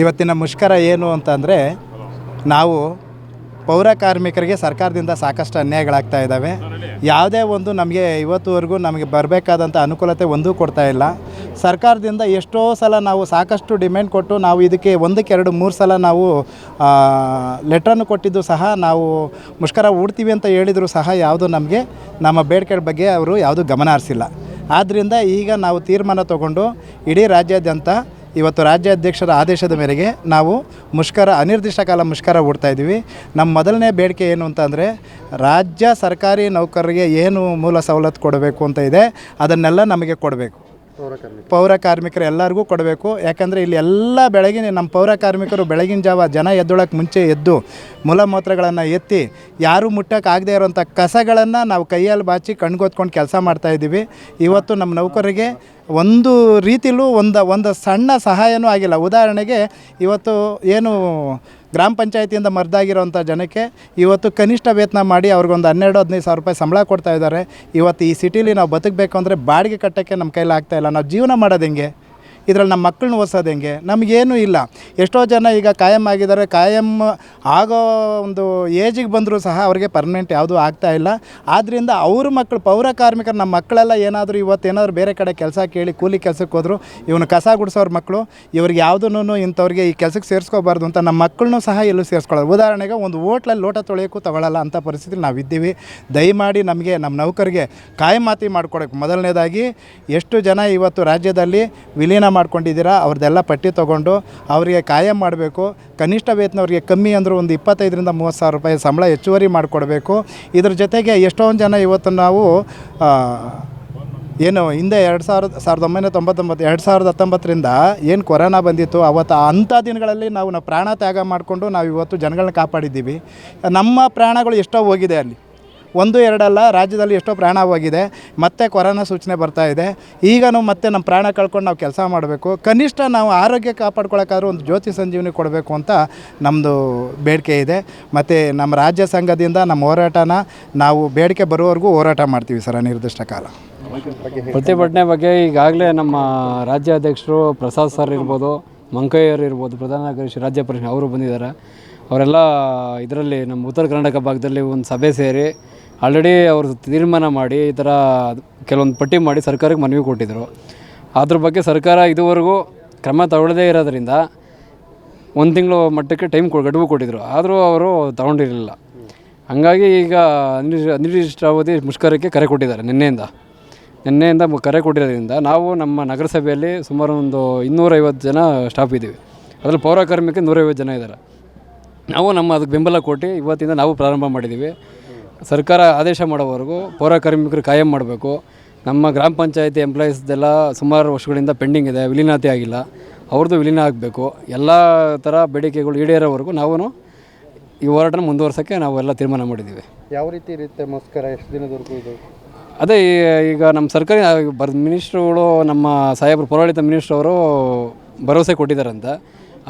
ಇವತ್ತಿನ ಮುಷ್ಕರ ಏನು ಅಂತಂದರೆ, ನಾವು ಪೌರ ಕಾರ್ಮಿಕರಿಗೆ ಸರ್ಕಾರದಿಂದ ಸಾಕಷ್ಟು ಅನ್ಯಾಯಗಳಾಗ್ತಾ ಇದ್ದಾವೆ. ಯಾವುದೇ ಒಂದು ನಮಗೆ ಇವತ್ತುವರೆಗೂ ನಮಗೆ ಬರಬೇಕಾದಂಥ ಅನುಕೂಲತೆ ಒಂದೂ ಕೊಡ್ತಾ ಇಲ್ಲ. ಸರ್ಕಾರದಿಂದ ಎಷ್ಟೋ ಸಲ ನಾವು ಸಾಕಷ್ಟು ಡಿಮ್ಯಾಂಡ್ ಕೊಟ್ಟು ನಾವು ಇದಕ್ಕೆ ಒಂದಕ್ಕೆ ಎರಡು, ಮೂರು ಸಲ ನಾವು ಲೆಟ್ರನ್ನು ಕೊಟ್ಟಿದ್ದು ಸಹ ನಾವು ಮುಷ್ಕರ ಹೂಡ್ತೀವಿ ಅಂತ ಹೇಳಿದರೂ ಸಹ ಯಾವುದು ನಮಗೆ, ನಮ್ಮ ಬೇಡಿಕೆ ಬಗ್ಗೆ ಅವರು ಯಾವುದೂ ಗಮನ ಹರಿಸಿಲ್ಲ. ಆದ್ದರಿಂದ ಈಗ ನಾವು ತೀರ್ಮಾನ ತಗೊಂಡು ಇಡೀ ರಾಜ್ಯಾದ್ಯಂತ ಇವತ್ತು ರಾಜ್ಯಾಧ್ಯಕ್ಷರ ಆದೇಶದ ಮೇರೆಗೆ ನಾವು ಮುಷ್ಕರ ಅನಿರ್ದಿಷ್ಟ ಕಾಲ ಮುಷ್ಕರ ಇದ್ದೀವಿ. ನಮ್ಮ ಮೊದಲನೇ ಬೇಡಿಕೆ ಏನು ಅಂತಂದರೆ ರಾಜ್ಯ ಸರ್ಕಾರಿ ನೌಕರರಿಗೆ ಏನು ಮೂಲ ಸವಲತ್ತು ಕೊಡಬೇಕು ಅಂತ ಇದೆ, ಅದನ್ನೆಲ್ಲ ನಮಗೆ ಕೊಡಬೇಕು. ಪೌರ ಕಾರ್ಮಿಕರು. ಎಲ್ಲರಿಗೂ ಕೊಡಬೇಕು. ಯಾಕಂದರೆ ಇಲ್ಲಿ ಎಲ್ಲ ಬೆಳಗಿನ ನಮ್ಮ ಪೌರ ಕಾರ್ಮಿಕರು ಬೆಳಗಿನ ಜಾವ ಜನ ಎದ್ದೊಳಕ್ಕೆ ಮುಂಚೆ ಎದ್ದು ಮೂಲಮೂತ್ರಗಳನ್ನು ಎತ್ತಿ ಯಾರೂ ಮುಟ್ಟೋಕ್ಕಾಗದೇ ಇರೋಂಥ ಕಸಗಳನ್ನು ನಾವು ಕೈಯಲ್ಲಿ ಬಾಚಿ ಕಣ್ಗೊತ್ಕೊಂಡು ಕೆಲಸ ಮಾಡ್ತಾಯಿದ್ದೀವಿ ಇವತ್ತು ನಮ್ಮ ನೌಕರರಿಗೆ ಒಂದು ರೀತಿಲೂ ಒಂದು ಒಂದು ಸಣ್ಣ ಸಹಾಯವೂ ಆಗಿಲ್ಲ. ಉದಾಹರಣೆಗೆ ಇವತ್ತು ಏನು ಗ್ರಾಮ ಪಂಚಾಯತಿಯಿಂದ ಮರ್ದಾಗಿರೋಂಥ ಜನಕ್ಕೆ ಇವತ್ತು ಕನಿಷ್ಠ ವೇತನ ಮಾಡಿ ಅವ್ರಿಗೊಂದು ಹನ್ನೆರಡು ಹದಿನೈದು ಸಾವಿರ ರೂಪಾಯಿ ಸಂಬಳ ಕೊಡ್ತಾ ಇದ್ದಾರೆ. ಇವತ್ತು ಈ ಸಿಟಿಲಿ ನಾವು ಬದುಕಬೇಕು ಅಂದರೆ ಬಾಡಿಗೆ ಕಟ್ಟೋಕ್ಕೆ ನಮ್ಮ ಕೈಲಿ ಆಗ್ತಾ ಇಲ್ಲ. ನಾವು ಜೀವನ ಮಾಡೋದು ಹೆಂಗೆ? ಇದರಲ್ಲಿ ನಮ್ಮ ಮಕ್ಕಳನ್ನ ಓದಿಸೋದು ಹೆಂಗೆ? ನಮಗೇನೂ ಇಲ್ಲ. ಎಷ್ಟೋ ಜನ ಈಗ ಕಾಯಂ ಆಗಿದ್ದಾರೆ. ಕಾಯಂ ಆಗೋ ಒಂದು ಏಜಿಗೆ ಬಂದರೂ ಸಹ ಅವರಿಗೆ ಪರ್ಮನೆಂಟ್ ಯಾವುದೂ ಆಗ್ತಾ ಇಲ್ಲ. ಆದ್ದರಿಂದ ಅವ್ರ ಮಕ್ಕಳು ಪೌರ ಕಾರ್ಮಿಕರು, ನಮ್ಮ ಮಕ್ಕಳೆಲ್ಲ ಏನಾದರೂ ಇವತ್ತು ಏನಾದರೂ ಬೇರೆ ಕಡೆ ಕೆಲಸ ಕೇಳಿ ಕೂಲಿ ಕೆಲಸಕ್ಕೆ ಹೋದರು, ಇವನು ಕಸ ಗುಡಿಸೋರ ಮಕ್ಕಳು ಇವ್ರಿಗೆ ಯಾವುದೂ ಇಂಥವ್ರಿಗೆ ಈ ಕೆಲಸಕ್ಕೆ ಸೇರಿಸ್ಕೋಬಾರ್ದು ಅಂತ ನಮ್ಮ ಮಕ್ಕಳನ್ನು ಸಹ ಎಲ್ಲೂ ಸೇರಿಸ್ಕೊಳ್ಳೋದು. ಉದಾಹರಣೆಗೆ ಒಂದು ಹೋಟ್ಲಲ್ಲಿ ಲೋಟ ತೊಳೆಯೋಕ್ಕೂ ತಗೊಳ್ಳಲ್ಲ ಅಂಥ ಪರಿಸ್ಥಿತಿ ನಾವಿದ್ದೀವಿ. ದಯಮಾಡಿ ನಮಗೆ, ನಮ್ಮ ನೌಕರಿಗೆ ಕಾಯಮಾತಿ ಮಾಡ್ಕೊಡಬೇಕು ಮೊದಲನೇದಾಗಿ, ಎಷ್ಟು ಜನ ಇವತ್ತು ರಾಜ್ಯದಲ್ಲಿ ವಿಲೀನ ಮಾಡ್ಕೊಂಡಿದ್ದೀರಾ? ಅವ್ರದ್ದೆಲ್ಲ ಪಟ್ಟಿ ತೊಗೊಂಡು ಅವರಿಗೆ ಕಾಯಂ ಮಾಡಬೇಕು. ಕನಿಷ್ಠ ವೇತನ ಅವರಿಗೆ ಕಮ್ಮಿ ಅಂದರೂ ಒಂದು ಇಪ್ಪತ್ತೈದರಿಂದ ಮೂವತ್ತು ಸಾವಿರ ರೂಪಾಯಿ ಸಂಬಳ ಹೆಚ್ಚುವರಿ ಮಾಡಿಕೊಡ್ಬೇಕು. ಇದ್ರ ಜೊತೆಗೆ ಎಷ್ಟೊಂದು ಜನ ಇವತ್ತು ನಾವು ಏನು ಹಿಂದೆ ಎರಡು ಸಾವಿರದ ಸಾವಿರದ ಒಂಬೈನೂರ ತೊಂಬತ್ತೊಂಬತ್ತು, ಎರಡು ಸಾವಿರದ ಹತ್ತೊಂಬತ್ತರಿಂದ ಏನು ಕೊರೋನಾ ಬಂದಿತ್ತು, ಅವತ್ತು ಅಂಥ ದಿನಗಳಲ್ಲಿ ನಾವು ನಾವು ಪ್ರಾಣ ತ್ಯಾಗ ಮಾಡಿಕೊಂಡು ನಾವು ಇವತ್ತು ಜನಗಳನ್ನ ಕಾಪಾಡಿದ್ದೀವಿ. ನಮ್ಮ ಪ್ರಾಣಗಳು ಎಷ್ಟೋ ಹೋಗಿದೆ ಅಲ್ಲಿ. ಒಂದು, ಎರಡಲ್ಲ, ರಾಜ್ಯದಲ್ಲಿ ಎಷ್ಟೋ ಪ್ರಾಣ ಹೋಗಿದೆ. ಮತ್ತೆ ಕೊರೋನಾ ಸೂಚನೆ ಬರ್ತಾ ಇದೆ. ಈಗನೂ ಮತ್ತೆ ನಮ್ಮ ಪ್ರಾಣ ಕಳ್ಕೊಂಡು ನಾವು ಕೆಲಸ ಮಾಡಬೇಕು. ಕನಿಷ್ಠ ನಾವು ಆರೋಗ್ಯ ಕಾಪಾಡ್ಕೊಳ್ಳೋಕ್ಕಾದ್ರೂ ಒಂದು ಜ್ಯೋತಿ ಸಂಜೀವನಿ ಕೊಡಬೇಕು ಅಂತ ನಮ್ಮದು ಬೇಡಿಕೆ ಇದೆ. ಮತ್ತು ನಮ್ಮ ರಾಜ್ಯ ಸಂಘದಿಂದ ನಮ್ಮ ಹೋರಾಟನ ನಾವು ಬೇಡಿಕೆ ಬರುವವರೆಗೂ ಹೋರಾಟ ಮಾಡ್ತೀವಿ ಸರ್ ನಿರ್ದಿಷ್ಟ ಕಾಲ. ಪ್ರತಿಭಟನೆ ಬಗ್ಗೆ ಈಗಾಗಲೇ ನಮ್ಮ ರಾಜ್ಯಾಧ್ಯಕ್ಷರು ಪ್ರಸಾದ್ ಸರ್ ಇರ್ಬೋದು ಮಂಕಯ್ಯರು ಇರ್ಬೋದು, ಪ್ರಧಾನ ಕಾರ್ಯದರ್ಶಿ ರಾಜ್ಯ ಪರಿಷತ್ ಅವರು ಬಂದಿದ್ದಾರೆ. ಅವರೆಲ್ಲ ಇದರಲ್ಲಿ ನಮ್ಮ ಉತ್ತರ ಕರ್ನಾಟಕ ಭಾಗದಲ್ಲಿ ಒಂದು ಸಭೆ ಸೇರಿ ಆಲ್ರೆಡಿ ಅವರು ತೀರ್ಮಾನ ಮಾಡಿ ಈ ಥರ ಕೆಲವೊಂದು ಪಟ್ಟಿ ಮಾಡಿ ಸರ್ಕಾರಕ್ಕೆ ಮನವಿ ಕೊಟ್ಟಿದ್ದರು ಅದ್ರ ಬಗ್ಗೆ ಸರ್ಕಾರ ಇದುವರೆಗೂ ಕ್ರಮ ತಗೊಳ್ಳದೇ ಇರೋದ್ರಿಂದ ಒಂದು ತಿಂಗಳು ಮಟ್ಟಕ್ಕೆ ಟೈಮ್ ಕೊ, ಗಡುವು ಕೊಟ್ಟಿದ್ದರು ಆದರೂ ಅವರು ತಗೊಂಡಿರಲಿಲ್ಲ. ಹಾಗಾಗಿ ಈಗ ಅನಿರ್ದಿಷ್ಟ ಅವಧಿ ಮುಷ್ಕರಕ್ಕೆ ಕರೆ ಕೊಟ್ಟಿದ್ದಾರೆ ನಿನ್ನೆಯಿಂದ. ನಿನ್ನೆಯಿಂದ ಕರೆ ಕೊಟ್ಟಿರೋದ್ರಿಂದ ನಾವು ನಮ್ಮ ನಗರಸಭೆಯಲ್ಲಿ ಸುಮಾರು ಒಂದು ಇನ್ನೂರೈವತ್ತು ಜನ ಸ್ಟಾಫ್ ಇದ್ದೀವಿ. ಅದರಲ್ಲಿ ಪೌರಕಾರ್ಮಿಕ ನೂರೈವತ್ತು ಜನ ಇದ್ದಾರೆ. ನಾವು ನಮ್ಮ ಅದಕ್ಕೆ ಬೆಂಬಲ ಕೊಟ್ಟು ಇವತ್ತಿಂದ ನಾವು ಪ್ರಾರಂಭ ಮಾಡಿದ್ದೀವಿ. ಸರ್ಕಾರ ಆದೇಶ ಮಾಡೋವರೆಗೂ ಪೌರ ಕಾರ್ಮಿಕರು ಕಾಯಂ ಮಾಡಬೇಕು. ನಮ್ಮ ಗ್ರಾಮ ಪಂಚಾಯತಿ ಎಂಪ್ಲಾಯೀಸ್ದೆಲ್ಲ ಸುಮಾರು ವರ್ಷಗಳಿಂದ ಪೆಂಡಿಂಗ್ ಇದೆ ವಿಲೀನತೆ ಆಗಿಲ್ಲ. ಅವ್ರದ್ದು ವಿಲೀನ ಆಗಬೇಕು. ಎಲ್ಲ ಥರ ಬೇಡಿಕೆಗಳು ಈಡೇರೋವರೆಗೂ ನಾವು ಈ ಹೋರಾಟನ ಮುಂದುವರ್ಸೋಕ್ಕೆ ನಾವು ಎಲ್ಲ ತೀರ್ಮಾನ ಮಾಡಿದ್ದೀವಿ. ಯಾವ ರೀತಿ ಇರುತ್ತೆ ಮುಸ್ಕರ? ಎಷ್ಟು ದಿನದವರೆಗೂ ಇದು? ಅದೇ ಈಗ ನಮ್ಮ ಸರ್ಕಾರಿ ಬರ್ ಮಿನಿಸ್ಟ್ರುಗಳು ನಮ್ಮ ಸಾಹೇಬರು ಪೌರಾಡಳಿತ ಮಿನಿಸ್ಟ್ರವರು ಭರವಸೆ ಕೊಟ್ಟಿದ್ದಾರಂತೆ.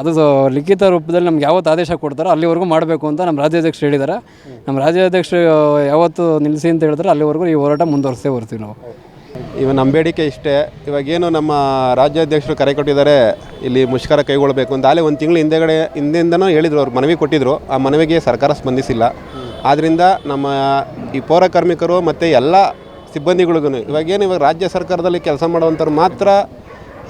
ಅದು ಲಿಖಿತ ರೂಪದಲ್ಲಿ ನಮ್ಗೆ ಯಾವತ್ತು ಆದೇಶ ಕೊಡ್ತಾರೋ ಅಲ್ಲಿವರೆಗೂ ಮಾಡಬೇಕು ಅಂತ ನಮ್ಮ ರಾಜ್ಯಾಧ್ಯಕ್ಷರು ಹೇಳಿದ್ದಾರೆ ನಮ್ಮ ರಾಜ್ಯಾಧ್ಯಕ್ಷರು ಯಾವತ್ತು ನಿಲ್ಲಿಸಿ ಅಂತ ಹೇಳಿದ್ರೆ ಅಲ್ಲಿವರೆಗೂ ಈ ಹೋರಾಟ ಮುಂದುವರಿಸೇ ಬರ್ತೀವಿ ನಾವು. ಇವಾಗ ನಮ್ಮ ಬೇಡಿಕೆ ಇಷ್ಟೇ. ಇವಾಗೇನು ನಮ್ಮ ರಾಜ್ಯಾಧ್ಯಕ್ಷರು ಕರೆ ಕೊಟ್ಟಿದ್ದಾರೆ, ಇಲ್ಲಿ ಮುಷ್ಕರ ಕೈಗೊಳ್ಳಬೇಕು ಅಂತ. ಅಲ್ಲೇ ಒಂದು ತಿಂಗಳು ಹಿಂದೆಗಡೆ ಹಿಂದೆಯಿಂದನೂ ಹೇಳಿದರು ಅವ್ರು, ಮನವಿ ಕೊಟ್ಟಿದ್ದರು ಆ ಮನವಿಗೆ ಸರ್ಕಾರ ಸ್ಪಂದಿಸಿಲ್ಲ. ಆದ್ದರಿಂದ ನಮ್ಮ ಈ ಪೌರ ಕಾರ್ಮಿಕರು ಮತ್ತು ಎಲ್ಲ ಸಿಬ್ಬಂದಿಗಳಿಗೂ ಇವಾಗೇನು ಇವಾಗ ರಾಜ್ಯ ಸರ್ಕಾರದಲ್ಲಿ ಕೆಲಸ ಮಾಡುವಂಥವ್ರು ಮಾತ್ರ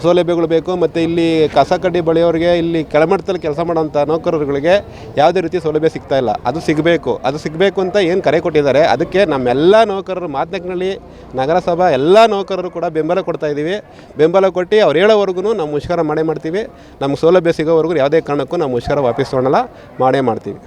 ಸೌಲಭ್ಯಗಳು ಬೇಕು, ಮತ್ತು ಇಲ್ಲಿ ಕಸ ಕಡ್ಡಿ ಬಳಿಯೋರಿಗೆ ಇಲ್ಲಿ ಕೆಳಮಟ್ಟದಲ್ಲಿ ಕೆಲಸ ಮಾಡೋಂಥ ನೌಕರರುಗಳಿಗೆ ಯಾವುದೇ ರೀತಿ ಸೌಲಭ್ಯ ಸಿಗ್ತಾ ಇಲ್ಲ. ಅದು ಸಿಗಬೇಕು. ಅದು ಸಿಗಬೇಕು ಅಂತ ಏನು ಕರೆ ಕೊಟ್ಟಿದ್ದಾರೆ, ಅದಕ್ಕೆ ನಮ್ಮೆಲ್ಲ ನೌಕರರು ಮಾತನಾಡಿನಲ್ಲಿ ನಗರಸಭಾ ಎಲ್ಲ ನೌಕರರು ಕೂಡ ಬೆಂಬಲ ಕೊಡ್ತಾ ಇದ್ದೀವಿ ಬೆಂಬಲ ಕೊಟ್ಟು ಅವ್ರು ಹೇಳೋವರೆಗೂ ನಾವು ಮುಷ್ಕರ ಮಾಡೇ ಮಾಡ್ತೀವಿ. ನಮ್ಗೆ ಸೌಲಭ್ಯ ಸಿಗೋವರೆಗೂ ಯಾವುದೇ ಕಾರಣಕ್ಕೂ ನಾವು ಮುಷ್ಕರ ವಾಪಸ್ ತೊಗೊಳಲ್ಲ ಮಾಡೇ ಮಾಡ್ತೀವಿ.